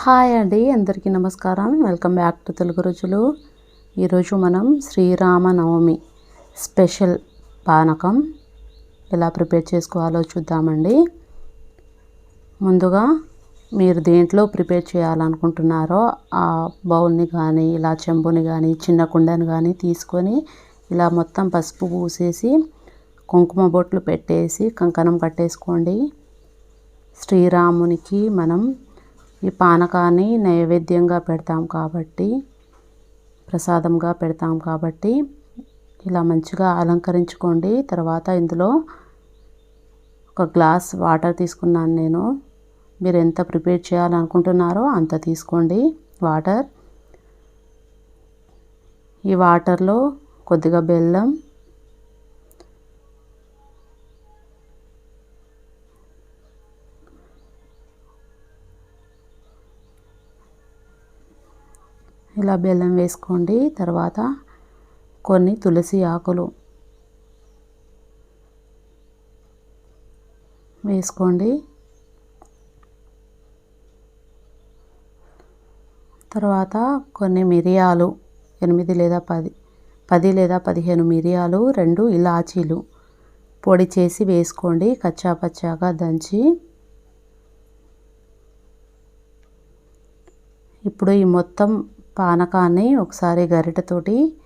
Hi అండి అందరికీ నమస్కారం. వెల్కమ్ బ్యాక్ టు తెలుగు రుచులు. ఈరోజు మనం శ్రీరామనవమి స్పెషల్ పానకం ఎలా ప్రిపేర్ చేసుకోవాలో చూద్దామండి. ముందుగా మీరు దేంట్లో ప్రిపేర్ చేయాలనుకుంటున్నారో ఆ బౌల్ని కానీ ఇలా చెంబుని కానీ చిన్న కుండని కానీ తీసుకొని ఇలా మొత్తం పసుపు పూసేసి కుంకుమ బొట్లు పెట్టేసి కంకణం కట్టేసుకోండి. శ్రీరామునికి మనం ఈ పానకాన్ని నైవేద్యంగా పెడతాం కాబట్టి ప్రసాదంగా పెడతాం కాబట్టి ఇలా మంచిగా అలంకరించుకోండి. తర్వాత ఇందులో ఒక గ్లాస్ వాటర్ తీసుకున్నాను నేను. మీరు ఎంత ప్రిపేర్ చేయాలనుకుంటున్నారో అంత తీసుకోండి వాటర్. ఈ వాటర్లో కొద్దిగా బెల్లం ఇలా బెల్లం వేసుకోండి. తర్వాత కొన్ని తులసి ఆకులు వేసుకోండి. తర్వాత కొన్ని మిరియాలు ఎనిమిది లేదా పది పది లేదా పదిహేను మిరియాలు రెండు ఇలాచీలు పొడి చేసి వేసుకోండి. కచ్చా పచ్చాగా దంచి ఇప్పుడు ఈ మొత్తం పానకాన్ని ఒకసారి గరిటెతోటి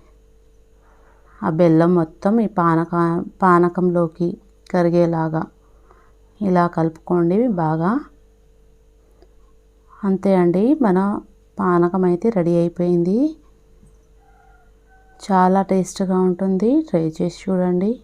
ఆ బెల్లం మొత్తం ఈ పానక పానకంలోకి కరిగేలాగా ఇలా కలుపుకోండి బాగా. అంతే అండి మన పానకం అయితే రెడీ అయిపోయింది. చాలా టేస్ట్గా ఉంటుంది. ట్రై చేసి చూడండి.